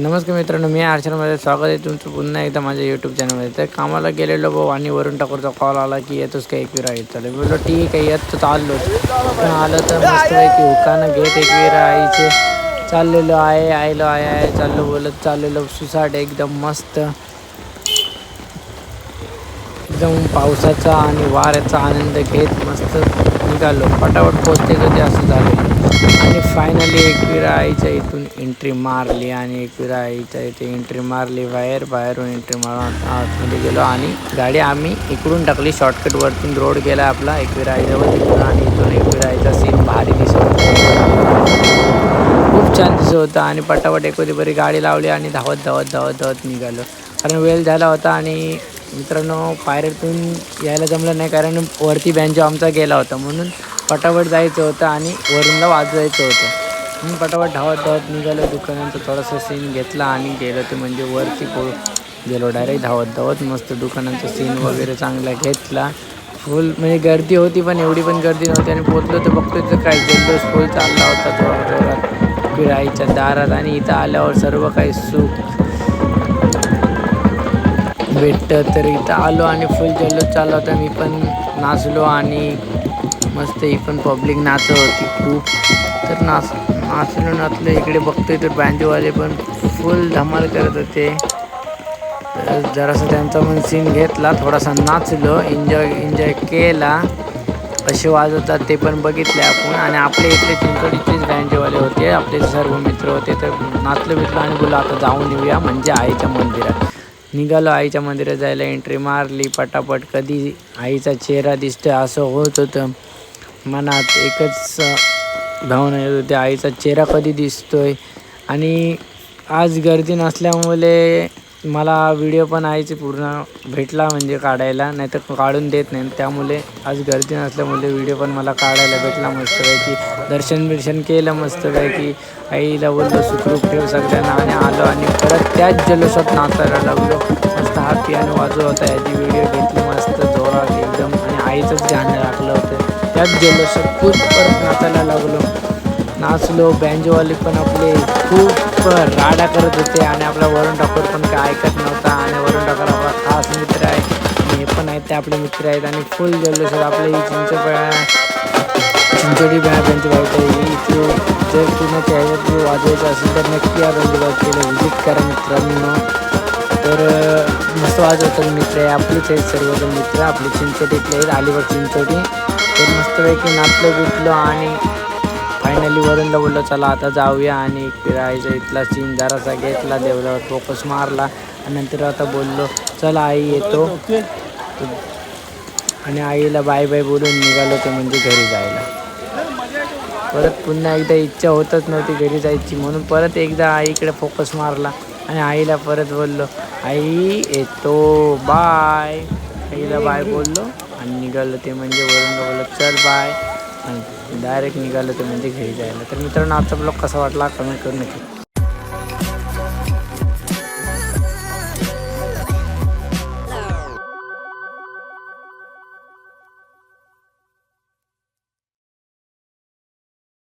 नमस्कार मित्रांनो मी आरशामध्ये स्वागत आहे. तुमचं पुन्हा एकदा माझ्या यूट्यूब चॅनलमध्ये तर कामाला गेलेलो भाऊ आणि वरून टाकूरचा कॉल आला की येतोच का? एकविरा येत चालेल. बोललो ठीक आहे येत तर चाललो. पण आलं तर मस्तपैकी हुकानं घेत एकविरा आईचे चाललेलो आहे आयलो आहे आहे चाललो बोलत चाललेलो. सुसाट एकदम मस्त. एकदम पावसाचा आणि वाऱ्याचा आनंद घेत मस्त निघालो. पटापट पोचते कधी असं झालं. आणि फायनली एकविरा आईच्या इथून एंट्री मारली आणि एकविरा आईच्या इथे एंट्री मारली. बाहेर बाहेरून एंट्री मारून आतमध्ये गेलो आणि गाडी आम्ही इकडून टाकली. शॉर्टकटवरतून रोड गेला आपला. एकविरा आईजवळ तिकडून आणि इथून एकविरा आईचा सीन भारी दिसत खूप छान दिसत होता आणि पटापट एक होती. बरी गाडी लावली आणि धावत धावत धावत धावत निघालो. कारण वेळ झाला होता आणि मित्रांनो पायऱ्यातून यायला जमलं नाही कारण वरती बँजो आमचा गेला होता. म्हणून पटापट जायचं होतं आणि वरूनला वाजवायचं होतं. म्हणून पटापट धावत धावत निघालो. दुकानांचा थोडासा सीन घेतला आणि गेलो ते म्हणजे वरती पो गेलो. डायरेक्ट धावत धावत मस्त दुकानांचा सीन वगैरे चांगला घेतला. फुल म्हणजे गर्दी होती पण एवढी पण गर्दी नव्हती आणि पोचलो तर बघतो तर काय जल्लोष फुल चालला होता थोडा जोरात पिळाईच्या दारात आणि इथं आल्यावर सर्व काही सुख भेटतं तर इथं आलो आणि फुल जल्लोष चालू होता मी पण नाचलो आणि मस्त ही पण पब्लिक नाचत होती खूप. तर नाच नाचलो नाचलो इकडे बघतोय तर बँजोवाले पण फुल धमाल करत होते. तर जरासा त्यांचा पण सीन घेतला थोडासा नाचलो एन्जॉय एन्जॉय केला. कसे वाजवतात ते पण बघितले आपण. आणि आपले इथले चिंचोडीचेच बँजोवाले होते आपले सर्व मित्र होते तर नाचलो बिचलो आणि बोललो आता जाऊन येऊया म्हणजे आईच्या मंदिरात. निघालो आईच्या मंदिरात जायला एंट्री मारली पटापट. कधी आईचा चेहरा दिसतोय असं होत होतं. मनात एकच भावना येत होती आईचा चेहरा कधी दिसतोय? आणि आज गर्दी नसल्यामुळे मला व्हिडिओ पण आईचे पूर्ण भेटला म्हणजे काढायला नाही तर काढून देत नाही. त्यामुळे आज गर्दी नसल्यामुळे व्हिडिओ पण मला काढायला भेटला मस्तपैकी. दर्शन बिर्शन केलं मस्तपैकी. आईला बोललो सुखरूप ठेव सगळ्यांना. आणि आलो आणि परत त्याच जल्लोषात नाचायला लागलो मस्त हा पियानो वाजवत होता. याची व्हिडिओ घेतली मस्त जोरात एकदम. आणि आईचंच गाणं राखलं होतं. त्याच जल्लोषात खूप परत नाचायला लागलो नाचलो बँजोवाले पण आपले खूप राडा करत होते आणि आपला वरुण ठाकूर पण काय ऐकत नव्हता आणि वरुण ठाकूर आपला खास मित्र आहे. हे पण आहेत ते आपले मित्र आहेत आणि फुल जल्लोष आपले ही चिंच चिंचोडी बॅ बँजोबाईच्या इथे जर तुम्ही त्याच्यात वाजवायचं असेल तर नक्की या बँजोबाईला व्हिजिट करा मित्रांनो. तर मस्त वाजवतात मित्र आहे. आपलेच आहेत सर्वजण मित्र. आपले चिंचोटीतले आहेत अलिबाग चिंचोटी तर मस्तपैकी नाचलो बिटलो आणि फायनली वरून बोललो चला आता जाऊया आणि फिरायचं. इथला सीन जरासा घेतला देवला फोकस मारला आणि नंतर आता बोललो चला आई येतो. आणि आईला बाय बाय बोलून निघालो ते म्हणजे घरी जायला. परत पुन्हा एकदा इच्छा होतच नव्हती घरी जायची म्हणून परत एकदा आईकडे फोकस मारला आणि आईला परत बोललो आई येतो बाय आईला बाय बोललो आणि निघालो ते म्हणजे वरून बोललो चल बाय आणि डायरेक्ट निघालं तुम्ही म्हणजे घरी जायला. तर मित्रांनो आजचा ब्लॉग कसा वाटला? कमेंट करून नक्की